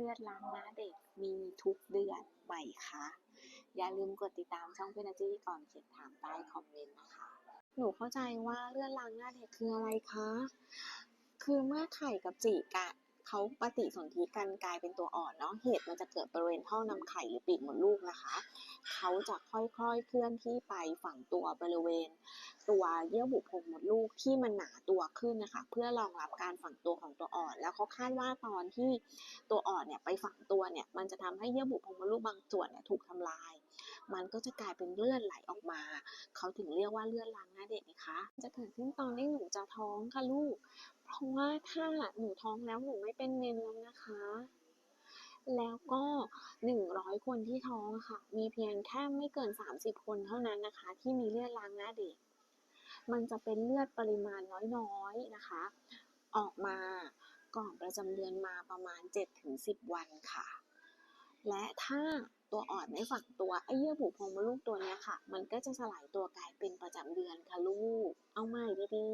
ลือดล้างหน้าเด็กมีทุกเดือนไหมคะ อย่าลืมกดติดตามช่องเพื่นาจี้ก่อนเขียนถามใต้คอมเมนต์นะคะ หนูเข้าใจว่าเลือดล้างหน้าเด็กคืออะไรคะ คือเมื่อไข่กับจีกันเขาปฏิสนธิกันกลายเป็นตัวอ่อนเนาะเหตุมันจะเกิดบริเวณท่อนำไข่หรือปีกมดลูกนะคะ เขาจะค่อยๆเคลื่อนที่ไปฝังตัวบริเวณ ตัวเยื่อบุโพรงมดลูกที่มันหนาตัวขึ้นนะคะเพื่อรองรับการฝังตัวของตัวอ่อน แล้วเขาคาดว่าตอนที่ตัวอ่อนเนี่ยไปฝังตัวเนี่ยมันจะทำให้เยื่อบุโพรงมดลูกบางส่วนเนี่ยถูกทำลาย มันก็จะกลายเป็นเลือดไหลออกมา เขาถึงเรียกว่าเลือดล้างหน้าเด็กนะคะ จะเกิดขึ้นตอนที่หนูจะท้องค่ะลูก เพราะว่าถ้าหนูท้องแล้วหนูไม่เป็นเมนแล้วนะคะ แล้วก็หนึ่งร้อยคนที่ท้องค่ะ มีเพียงแค่ไม่เกินสามสิบคนเท่านั้นนะคะ ที่มีเลือดล้างหน้าเด็ก มันจะเป็นเลือดปริมาณน้อยๆนะคะ ออกมาก่อนประจำเดือนมาประมาณ 7-10 วันค่ะ และถ้าตัวอ่อนไม่ฝังตัวไอ้เยื่อบุโพรงมดลูกตัวนี้ค่ะ มันก็จะสลายตัวกลายเป็นประจำเดือนค่ะลูก เอาใหม่ดี